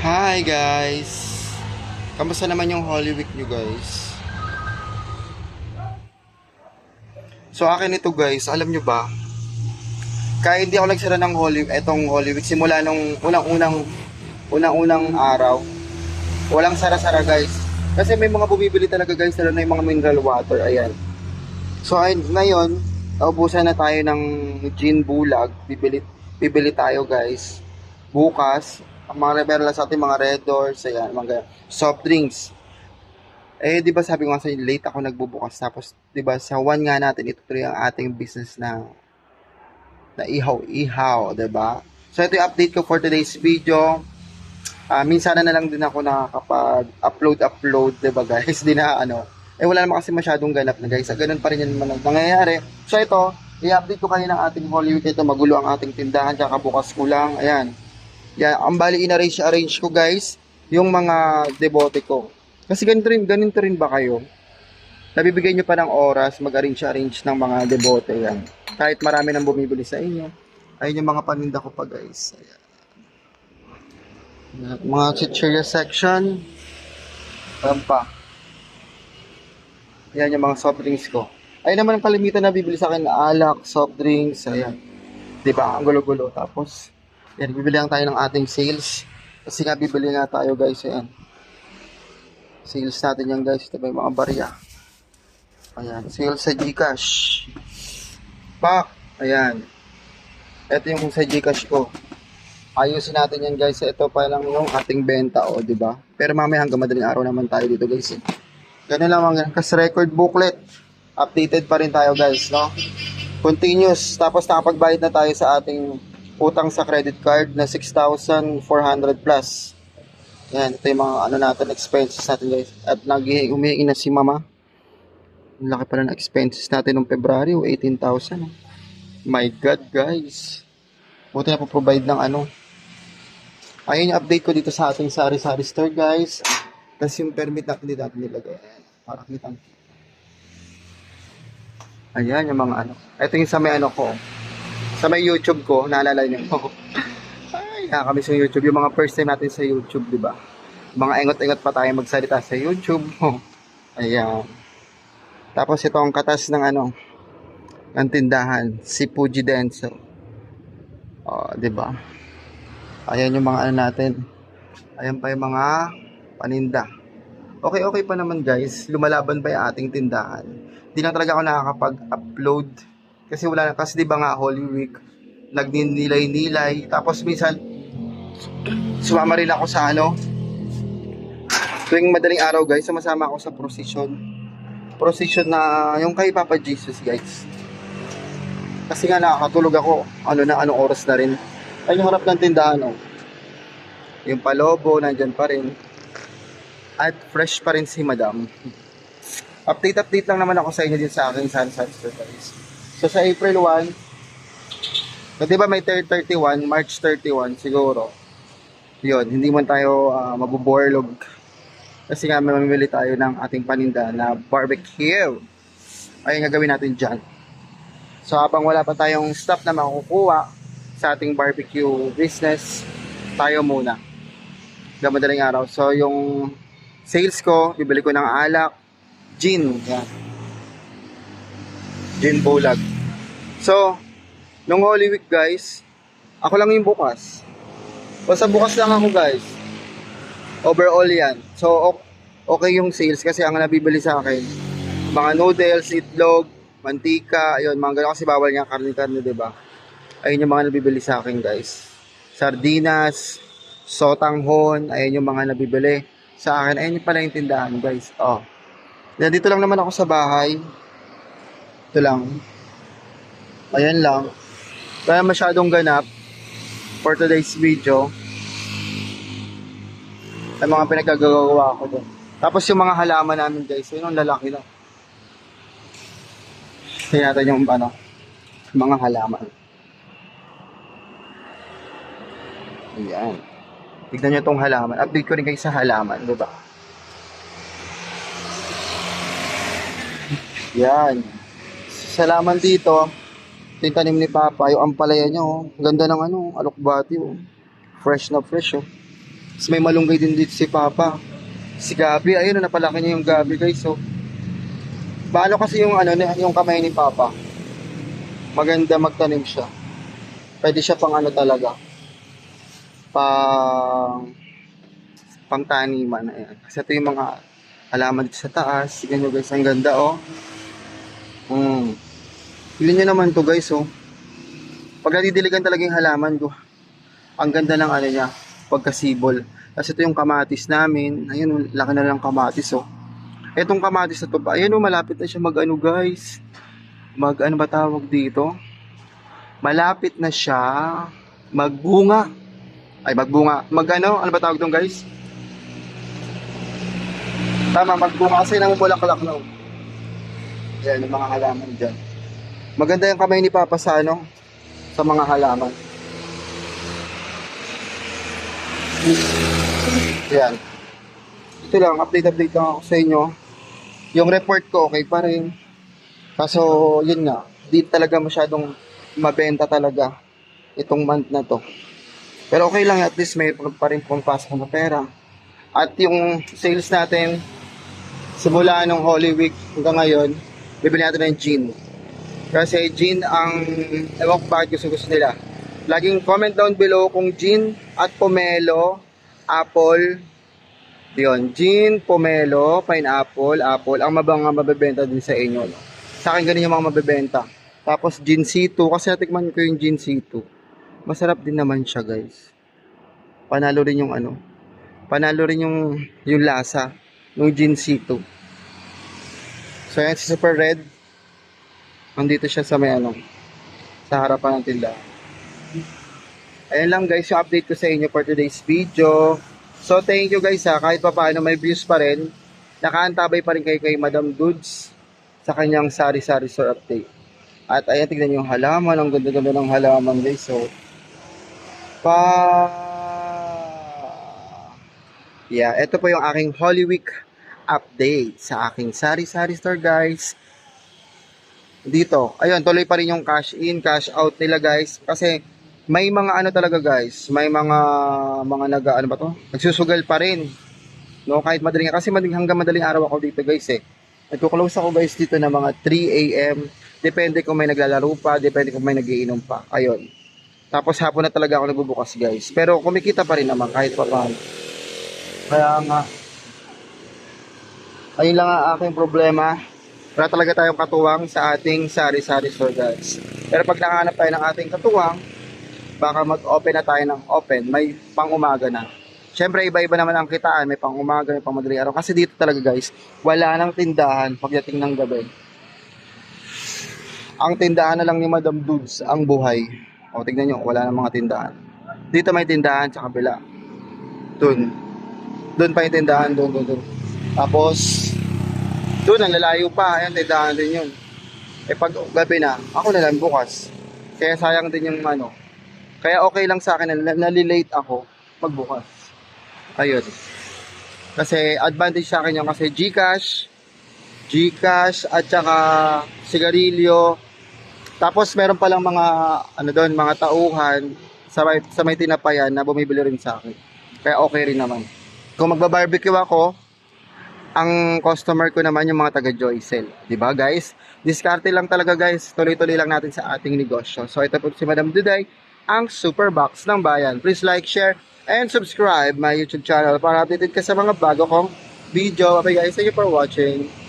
Hi guys! Kamusta naman yung Holy Week nyo guys? So akin ito guys, alam nyo ba? Kaya hindi ako nagsara ng Holy etong Holy Week simula nung unang-unang unang-unang araw. Walang sara-sara guys. Kasi may mga bumibili talaga guys, lalo na yung mga mineral water, ayan. So ay, ngayon, naubusan na tayo ng gin bulag. Bibili, bibili tayo guys. Bukas, mga rebella sa ating mga red doors, ayan, mga soft drinks. Eh, di ba sabi ko nga sa late ako nagbubukas. Tapos, di ba, sa one nga natin, itutuloy ang ating business na na ihaw-ihaw, di ba? So, ito yung update ko for today's video. Ah, minsan na lang din ako nakakapag-upload-upload, di ba guys? Di na ano. Eh, wala naman kasi masyadong ganap na guys. Ganun pa rin yan naman ang nangyayari. So, ito, i-update ko kayo ng ating Holy. Ito, magulo ang ating tindahan. Tsaka bukas ko lang. Ayan. Yan, ang bali in-arrange arrange ko guys, yung mga debote ko. Kasi ganito rin, ganito rin ba kayo? Nabibigay nyo pa ng oras mag-arrange-arrange ng mga debote yan. Kahit marami nang bumibili sa inyo. Ayun yung mga paninda ko pa guys. Ayan. Yan, Mga chichirya section. Ayan pa. Ayan yung mga soft drinks ko. Ayun naman ang kalimitan na bibili sa akin alak, soft drinks, ayan. Di ba? Ang gulo-gulo. Tapos, yan, bibili lang tayo ng ating sales. Kasi nga, bibili nga tayo guys, ayan. Sales natin yan guys. Ito yung mga barya? Ayan, sales sa Gcash. Pak! Ayan. Ito yung sa Gcash ko. Ayusin natin yan guys. Ito pa lang yung ating benta, o, di ba? Pero mamaya hanggang madaling araw naman tayo dito guys. Eh. Ganun lang mga kas record booklet. Updated pa rin tayo guys, no? Continuous. Tapos nakapagbayad na tayo sa ating utang sa credit card na 6,400 plus. Yan, ito yung mga ano natin, expenses natin guys. At naghihingi, humihingi na si mama. Ang laki pala ng expenses natin noong February, oh, 18,000. oh. My God, guys. Buti na po provide ng ano. Ayun yung update ko dito sa ating sari-sari store, guys. Tapos yung permit natin dito natin nilagay. Para kitang Ayan, yung mga ano. Ito yung sa may ano ko. Sa may YouTube ko, naalala niyo. Ay, nakakamiss yung YouTube. Yung mga first time natin sa YouTube, di ba? Mga engot-engot pa tayo magsalita sa YouTube. Ayan. Tapos ito ang katas ng ano, ng tindahan, si Fuji Denso. Oh, 'di ba? Ayan yung mga ano natin. Ayan pa yung mga paninda. Okay, okay pa naman guys. Lumalaban pa yung ating tindahan. Di na talaga ako nakakapag-upload kasi wala na kasi 'di ba nga Holy Week nagninilay-nilay tapos minsan sumama rin ako sa ano tuwing madaling araw guys sumasama ako sa procession procession na yung kay Papa Jesus guys kasi nga nakakatulog ako ano na anong oras na rin ay yung harap ng tindahan oh. yung palobo nandyan pa rin at fresh pa rin si madam update update lang naman ako sa inyo din sa aking sunset guys so sa April 1 so, di ba may 31 March 31 siguro yun hindi man tayo uh, mabuborlog kasi nga mamimili tayo ng ating paninda na barbecue. Ayun nga gawin natin dyan. So habang wala pa tayong stuff na makukuha sa ating barbecue business, tayo muna. Hanggang madaling araw. So yung sales ko, bibili ko ng alak, gin. Yan. Gin bulag. So, nung Holy Week guys, ako lang yung bukas. Basta bukas lang ako guys overall yan. So, ok- okay yung sales kasi ang nabibili sa akin, mga noodles, itlog, mantika, ayun, mga ganun kasi bawal nga karne-karne, di ba? Ayun yung mga nabibili sa akin, guys. Sardinas, sotanghon, ayun yung mga nabibili sa akin. Ayun yung pala yung tindahan, guys. Oh. Yan, dito lang naman ako sa bahay. Ito lang. Ayan lang. Kaya masyadong ganap for today's video ng mga pinagkagagawa ko doon. Tapos yung mga halaman namin guys, yun ang lalaki na. Tingnan natin yung ano, mga halaman. Ayan. Tignan nyo itong halaman. Update ko rin kayo sa halaman, di ba? Yan. Sa halaman dito, ito yung tanim ni Papa, yung ampalaya niya, oh. Ganda ng ano, alokbati, oh. Fresh na fresh, oh. Tapos may malunggay din dito si Papa. Si Gabi, ayun, napalaki niya yung Gabi guys. So, paano kasi yung ano, yung kamay ni Papa? Maganda magtanim siya. Pwede siya pang ano talaga. Pang pang taniman. Ayan. Kasi ito yung mga halaman dito sa taas. Tignan guys, ang ganda oh. Mm. Tignan nyo naman to guys oh. Pag nadidiligan talaga yung halaman ko. Ang ganda ng ano niya, pagkasibol. Kasi ito yung kamatis namin. Ayun, laki na lang kamatis oh. Etong kamatis na to ayun oh, malapit na siya mag ano guys. Mag ano ba tawag dito? Malapit na siya magbunga. Ay, magbunga. Mag ano? Ano ba tawag doon guys? Tama, magbunga kasi ng bulaklak na. oh. Yan, yung mga halaman dyan. Maganda yung kamay ni Papa sa ano? Sa mga halaman. Yan. Ito lang, update-update lang ako sa inyo. Yung report ko, okay pa rin. Kaso, yun nga, di talaga masyadong mabenta talaga itong month na to. Pero okay lang, at least may pa rin pumapasok na pera. At yung sales natin, simula nung Holy Week hanggang ngayon, bibili natin ng gin. Kasi gin ang, ewan ko bakit gusto gusto nila. Laging comment down below kung gin at pomelo, apple, yun, gin, pomelo, pineapple, apple, ang mabang ang mabebenta din sa inyo. No? Sa akin ganun yung mga mabebenta. Tapos gin C2, kasi natikman ko yung gin C2. Masarap din naman siya guys. Panalo rin yung ano, panalo rin yung, yung lasa ng gin C2. So yan si Super Red. Nandito siya sa may ano, sa harapan ng tindahan. Ayan lang guys yung update ko sa inyo for today's video. So thank you guys ha, kahit pa paano may views pa rin. Nakaantabay pa rin kayo kay Madam Dudes sa kanyang sari-sari store update. At ayan, tignan yung halaman. Ang ganda-ganda ng halaman guys. So, pa... Yeah, ito po yung aking Holy Week update sa aking sari-sari store guys. Dito, ayun, tuloy pa rin yung cash in, cash out nila guys. Kasi may mga ano talaga guys, may mga mga nag ano ba to? Nagsusugal pa rin. No, kahit madaling kasi madaling hanggang madaling araw ako dito guys eh. Nagko-close ako guys dito na mga 3 AM. Depende kung may naglalaro pa, depende kung may nagiinom pa. Ayun. Tapos hapon na talaga ako nagbubukas guys. Pero kumikita pa rin naman kahit pa paano. Kaya nga ayun lang ang aking problema. Wala talaga tayong katuwang sa ating sari-sari store guys. Pero pag nakahanap tayo ng ating katuwang, baka mag-open na tayo ng open. May pang umaga na. Siyempre, iba-iba naman ang kitaan. May pang umaga, may pang madaling araw. Kasi dito talaga guys, wala nang tindahan pagdating ng gabi. Ang tindahan na lang ni Madam Dudes ang buhay. O, tignan nyo, wala nang mga tindahan. Dito may tindahan sa kabila. Doon. Doon pa yung tindahan, doon, doon, doon. Tapos, doon, ang lalayo pa. Ayan, tindahan din yun. Eh, pag gabi na, ako na lang bukas. Kaya sayang din yung ano. Kaya okay lang sa akin na nalilate ako magbukas. Ayun. Kasi advantage sa akin yung kasi Gcash, Gcash at saka sigarilyo. Tapos meron palang mga ano doon, mga tauhan sa may, sa may tinapayan na bumibili rin sa akin. Kaya okay rin naman. Kung magba-barbecue ako, ang customer ko naman yung mga taga Joycel. ba guys? Diskarte lang talaga guys. Tuloy-tuloy lang natin sa ating negosyo. So ito po si Madam Duday, ang Super Box ng Bayan. Please like, share, and subscribe my YouTube channel para updated ka sa mga bago kong video. Okay guys, thank you for watching.